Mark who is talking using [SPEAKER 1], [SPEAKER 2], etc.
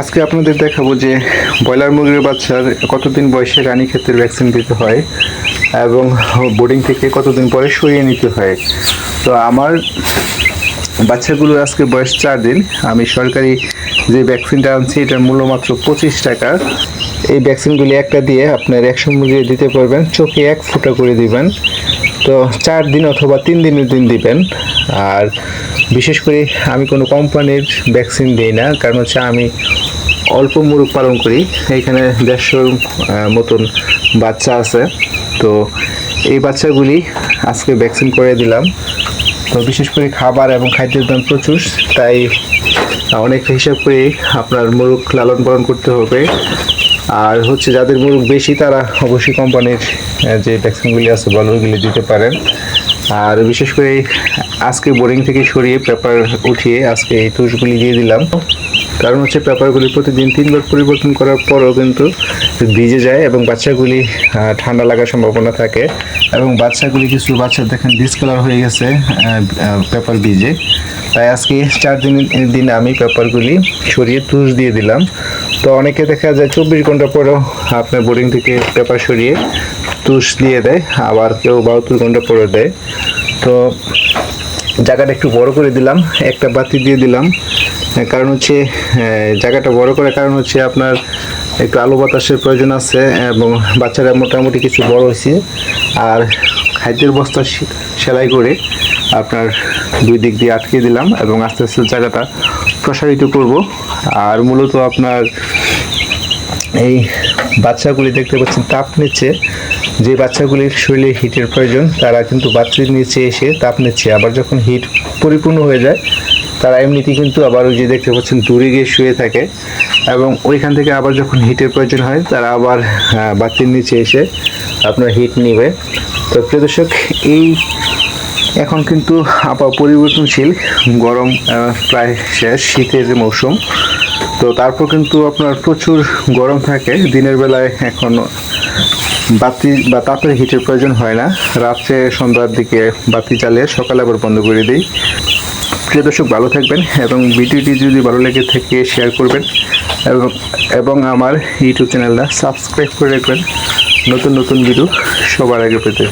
[SPEAKER 1] আজকে আপনাদের দেখাবো যে ব্রয়লার মুরগির বাচ্চার কতদিন বয়সে রানী ক্ষেত্রে ভ্যাকসিন দিতে হয় এবং বোর্ডিং থেকে কতদিন পরে সরিয়ে নিতে হয়। তো আমার বাচ্চাগুলোর আজকে বয়স চার দিন। আমি সরকারি যে ভ্যাকসিনটা আনছি, এটার মূল্য মাত্র পঁচিশ টাকা। এই ভ্যাকসিনগুলি একটা দিয়ে আপনার একশো মুরগি দিতে পারবেন, চোখে এক ফুটা করে দিবেন। তো চার দিন অথবা তিন দিনের দিন দিবেন। আর বিশেষ করে আমি কোনো কোম্পানির ভ্যাকসিন দিই না, কারণ হচ্ছে আমি অল্প মুরগ পালন করি। এইখানে দেড়শোর মতন বাচ্চা আছে। তো এই বাচ্চাগুলি আজকে ভ্যাকসিন করে দিলাম। তো বিশেষ করে খাবার এবং খাদ্যের দাম প্রচুর, তাই অনেক হিসাব করে আপনার মুরগ লালন পালন করতে হবে। আর হচ্ছে যাদের মুরগ বেশি, তারা অবশ্যই কোম্পানির যে ভ্যাকসিনগুলি আছে বলো ওইগুলি দিতে পারেন। আর বিশেষ করে আজকে বোরিং থেকে সরিয়ে পেপার উঠিয়ে আজকে এই তুষগুলি দিয়ে দিলাম। কারণ হচ্ছে পেপারগুলি প্রতিদিন তিনবার পরিবর্তন করার পরও কিন্তু ভিজে যায় এবং বাচ্চাগুলি ঠান্ডা লাগার সম্ভাবনা থাকে এবং বাচ্চাগুলি কিছু বাচ্চা দেখেন ডিসকালার হয়ে গেছে পেপার ভিজে। তাই আজকে চার দিন দিন আমি পেপারগুলি সরিয়ে তুষ দিয়ে দিলাম। তো অনেকে দেখা যায় চব্বিশ ঘণ্টা পরেও আপনার বোর্ডিং থেকে পেপার সরিয়ে তুষ দিয়ে দেয়, আবার কেউ বাহাত্তর ঘণ্টা পরে দেয়। তো জায়গাটা একটু বড় করে দিলাম, একটা বাতি দিয়ে দিলাম। কারণ হচ্ছে জায়গাটা বড় করার কারণ হচ্ছে আপনার একটু আলো বাতাসের প্রয়োজন আছে এবং বাচ্চারা মোটামুটি কিছু বড় হয়েছে। আর খাদ্যের বস্তা সেলাই করে আপনার দুই দিক দিয়ে আটকে দিলাম এবং আস্তে আস্তে জায়গাটা প্রসারিত করব। আর মূলত আপনার এই বাচ্চাগুলি দেখতে পাচ্ছেন, তাপ নিচ্ছে। যে বাচ্চাগুলির শরীরে হিটের প্রয়োজন, তারা কিন্তু বাচ্চার নিচে এসে তাপ নিচ্ছে। আবার যখন হিট পরিপূর্ণ হয়ে যায়, তারা এমনিতেই কিন্তু আবার ওই যে দেখতে পাচ্ছেন, দূরে গিয়ে শুয়ে থাকে। এবং ওইখান থেকে আবার যখন হিটের প্রয়োজন হয়, তারা আবার বাচ্চার নিচে এসে আপনার হিট নিবে। তো প্রিয় দর্শক, এই এখন কিন্তু আবহাওয়া পরিবর্তনশীল, গরম প্রায় শেষ, শীতের মৌসুম তো তারপর কিন্তু আপনার প্রচুর গরম থাকে। দিনের বেলায় এখন বাতি বা তাপের হিটের প্রয়োজন হয় না। রাত্রে সন্ধ্যার দিকে বাতি জ্বালিয়ে সকালে আবার বন্ধ করে দিই। প্রিয় দর্শক, ভালো থাকবেন এবং ভিডিওটি যদি ভালো লেগে থাকে শেয়ার করবেন এবং এবং আমার ইউটিউব চ্যানেলটা সাবস্ক্রাইব করে রাখবেন। নতুন নতুন ভিডিও সবার আগে পেতে।